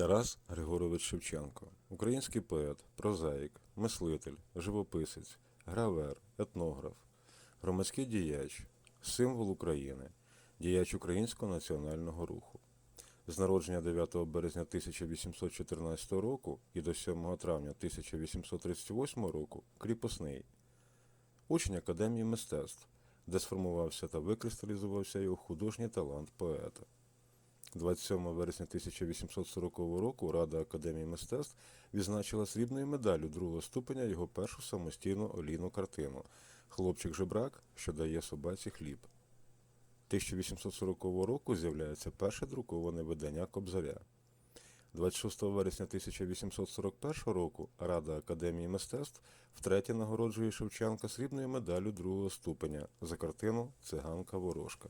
Тарас Григорович Шевченко, український поет, прозаїк, мислитель, живописець, гравер, етнограф, громадський діяч, символ України, діяч українського національного руху. З народження 9 березня 1814 року і до 7 травня 1838 року кріпосний, учень Академії мистецтв, де сформувався та викристалізувався його художній талант поета. 27 вересня 1840 року Рада Академії мистецтв відзначила срібною медаллю другого ступеня його першу самостійну олійну картину Хлопчик жебрак, що дає собаці хліб. 1840 року з'являється перше друковане видання Кобзаря. 26 вересня 1841 року Рада Академії мистецтв втретє нагороджує Шевченка срібною медаллю другого ступеня за картину Циганка Ворожка.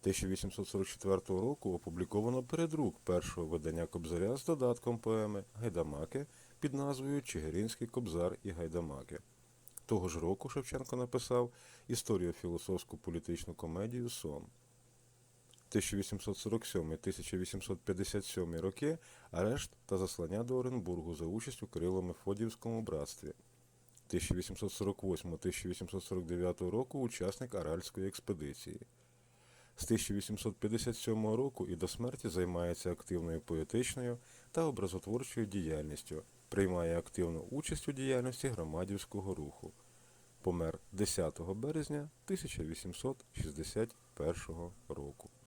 1844 року опубліковано передрук першого видання Кобзаря з додатком поеми Гайдамаки під назвою Чигиринський кобзар і Гайдамаки. Того ж року Шевченко написав історію філософську політичну комедію Сон. 1847-1857 роки арешт та заслання до Оренбургу за участь у Кирило-Мефодіївському братстві. 1848-1849 року учасник Аральської експедиції. З 1857 року і до смерті займається активною поетичною та образотворчою діяльністю, приймає активну участь у діяльності громадівського руху. Помер 10 березня 1861 року.